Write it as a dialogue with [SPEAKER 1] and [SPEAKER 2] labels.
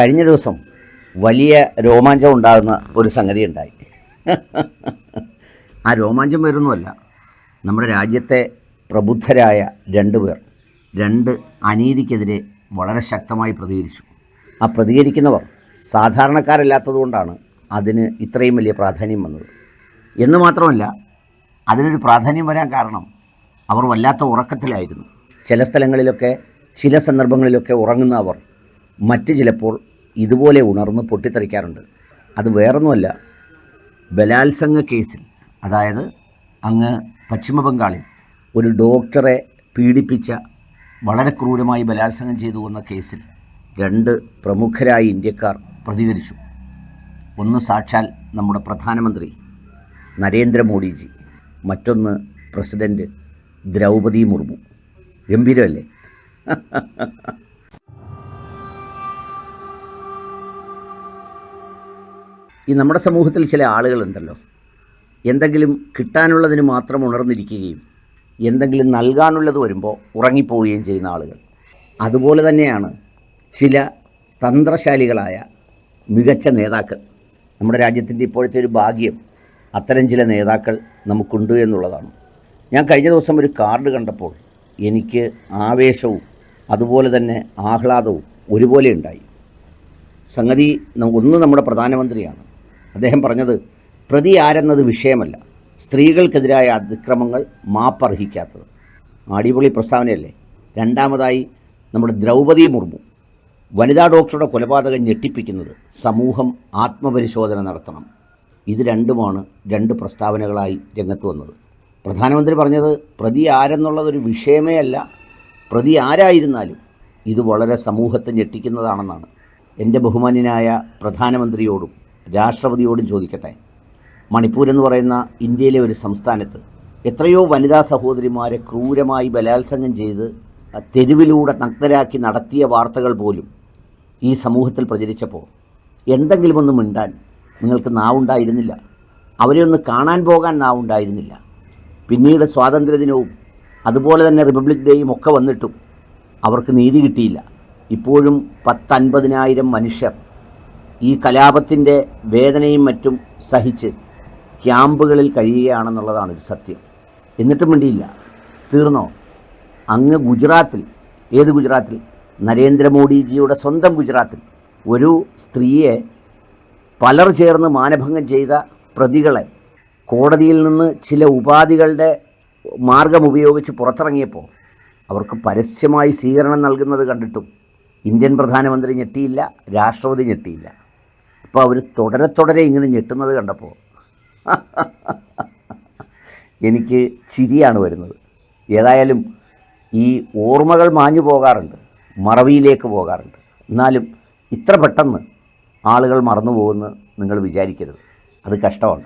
[SPEAKER 1] കഴിഞ്ഞ ദിവസം വലിയ രോമാഞ്ചം ഉണ്ടാകുന്ന ഒരു സംഗതി ഉണ്ടായി. ആ രോമാഞ്ചം വരുന്നുമല്ല നമ്മുടെ രാജ്യത്തെ പ്രബുദ്ധരായ രണ്ട് പേർ രണ്ട് അനീതിക്കെതിരെ വളരെ ശക്തമായി പ്രതികരിച്ചു. ആ പ്രതികരിക്കുന്നവർ സാധാരണക്കാരല്ലാത്തതുകൊണ്ടാണ് അതിന് ഇത്രയും വലിയ പ്രാധാന്യം വന്നത്. എന്ന് മാത്രമല്ല അതിനൊരു പ്രാധാന്യം വരാൻ കാരണം അവർ വല്ലാത്ത ഉറക്കത്തിലായിരുന്നു. ചില സ്ഥലങ്ങളിലൊക്കെ ചില സന്ദർഭങ്ങളിലൊക്കെ ഉറങ്ങുന്ന അവർ മറ്റ് ചിലപ്പോൾ ഇതുപോലെ ഉണർന്ന് പൊട്ടിത്തെറിക്കാറുണ്ട്. അത് വേറൊന്നുമല്ല ബലാത്സംഗ കേസിൽ അതായത് അങ്ങ് പശ്ചിമ ബംഗാളിൽ ഒരു ഡോക്ടറെ പീഡിപ്പിച്ച വളരെ ക്രൂരമായി ബലാത്സംഗം ചെയ്തു എന്ന കേസിൽ രണ്ട് പ്രമുഖരായ ഇന്ത്യക്കാർ പ്രതികരിച്ചു. ഒന്ന് സാക്ഷാൽ നമ്മുടെ പ്രധാനമന്ത്രി നരേന്ദ്രമോദിജി മറ്റൊന്ന് പ്രസിഡന്റ് ദ്രൗപദി മുർമു. ഗംഭീരമല്ലേ? ഈ നമ്മുടെ സമൂഹത്തിൽ ചില ആളുകളുണ്ടല്ലോ. എന്തെങ്കിലും കിട്ടാനുള്ളതിന് മാത്രം ഉണർന്നിരിക്കുകയും എന്തെങ്കിലും നൽകാനുള്ളത് വരുമ്പോൾ ഉറങ്ങിപ്പോവുകയും ചെയ്യുന്ന ആളുകൾ. അതുപോലെ തന്നെയാണ് ചില തന്ത്രശാലികളായ മികച്ച നേതാക്കൾ. നമ്മുടെ രാജ്യത്തിന്റെ ഇപ്പോഴത്തെ ഒരു ഭാഗ്യം അത്തരം ചില നേതാക്കൾ നമുക്കുണ്ട് എന്നുള്ളതാണ്. ഞാൻ കഴിഞ്ഞ ദിവസം ഒരു കാർഡ് കണ്ടപ്പോൾ എനിക്ക് ആവേശവും അതുപോലെ തന്നെ ആഹ്ലാദവും ഒരുപോലെ ഉണ്ടായി. സംഗതി ഒന്ന് നമ്മുടെ പ്രധാനമന്ത്രിയാണ്. അദ്ദേഹം പറഞ്ഞത് പ്രതി ആരെന്നത് വിഷയമല്ല. സ്ത്രീകൾക്കെതിരായ അതിക്രമങ്ങൾ മാപ്പർഹിക്കാത്തത്. അടിപൊളി പ്രസ്താവനയല്ലേ? രണ്ടാമതായി നമ്മുടെ ദ്രൗപദി മുർമു വനിതാ ഡോക്ടറുടെ കൊലപാതകം ഞെട്ടിപ്പിക്കുന്നത് സമൂഹം ആത്മപരിശോധന നടത്തണം. ഇത് രണ്ടുമാണ് രണ്ട് പ്രസ്താവനകളായി രംഗത്ത് വന്നത്. പ്രധാനമന്ത്രി പറഞ്ഞത് പ്രതി ആരെന്നുള്ളതൊരു വിഷയമേ അല്ല. പ്രതി ആരായിരുന്നാലും ഇത് വളരെ സമൂഹത്തെ ഞെട്ടിക്കുന്നതാണെന്നാണ്. എന്റെ ബഹുമാന്യനായ പ്രധാനമന്ത്രിയോടും രാഷ്ട്രപതിയോടും ചോദിക്കട്ടെ. മണിപ്പൂർ എന്ന് പറയുന്ന ഇന്ത്യയിലെ ഒരു സംസ്ഥാനത്ത് എത്രയോ വനിതാ സഹോദരിമാരെ ക്രൂരമായി ബലാത്സംഗം ചെയ്ത് തെരുവിലൂടെ നഗ്നരാക്കി നടത്തിയ വാർത്തകൾ പോലും ഈ സമൂഹത്തിൽ പ്രചരിച്ചപ്പോൾ എന്തെങ്കിലും ഒന്ന് മിണ്ടാൻ നിങ്ങൾക്ക് നാവുണ്ടായിരുന്നില്ല. അവരെ ഒന്ന് കാണാൻ പോകാൻ നാവുണ്ടായിരുന്നില്ല. പിന്നീട് സ്വാതന്ത്ര്യദിനവും അതുപോലെ തന്നെ റിപ്പബ്ലിക് ഡേയും ഒക്കെ വന്നിട്ടും അവർക്ക് നീതി കിട്ടിയില്ല. ഇപ്പോഴും പത്തൻപതിനായിരം മനുഷ്യർ ഈ കലാപത്തിന്റെ വേദനയും മറ്റും സഹിച്ച് ക്യാമ്പുകളിൽ കഴിയുകയാണെന്നുള്ളതാണ് ഒരു സത്യം. എന്നിട്ടും വേണ്ടിയില്ല തീർന്നോ? അങ്ങ് ഗുജറാത്തിൽ ഏത് ഗുജറാത്തിൽ? നരേന്ദ്രമോദിജിയുടെ സ്വന്തം ഗുജറാത്തിൽ ഒരു സ്ത്രീയെ പലർ ചേർന്ന് മാനഭംഗം ചെയ്ത പ്രതികളെ കോടതിയിൽ നിന്ന് ചില ഉപാധികളുടെ മാർഗം ഉപയോഗിച്ച് പുറത്തിറങ്ങിയപ്പോൾ അവർക്ക് പരസ്യമായി സ്വീകരണം നൽകുന്നത് കണ്ടിട്ടും ഇന്ത്യൻ പ്രധാനമന്ത്രി ഞെട്ടിയില്ല രാഷ്ട്രപതി ഞെട്ടിയില്ല. അപ്പോൾ അവർ തുടരെ തുടരെ ഇങ്ങനെ ഞെട്ടുന്നത് കണ്ടപ്പോൾ എനിക്ക് ചിരിയാണ് വരുന്നത്. ഏതായാലും ഈ ഓർമ്മകൾ മാഞ്ഞു പോകാറുണ്ട് മറവിയിലേക്ക് പോകാറുണ്ട്. എന്നാലും ഇത്ര പെട്ടെന്ന് ആളുകൾ മറന്നു പോകുമെന്ന് നിങ്ങൾ വിചാരിക്കരുത്. അത് കഷ്ടമാണ്.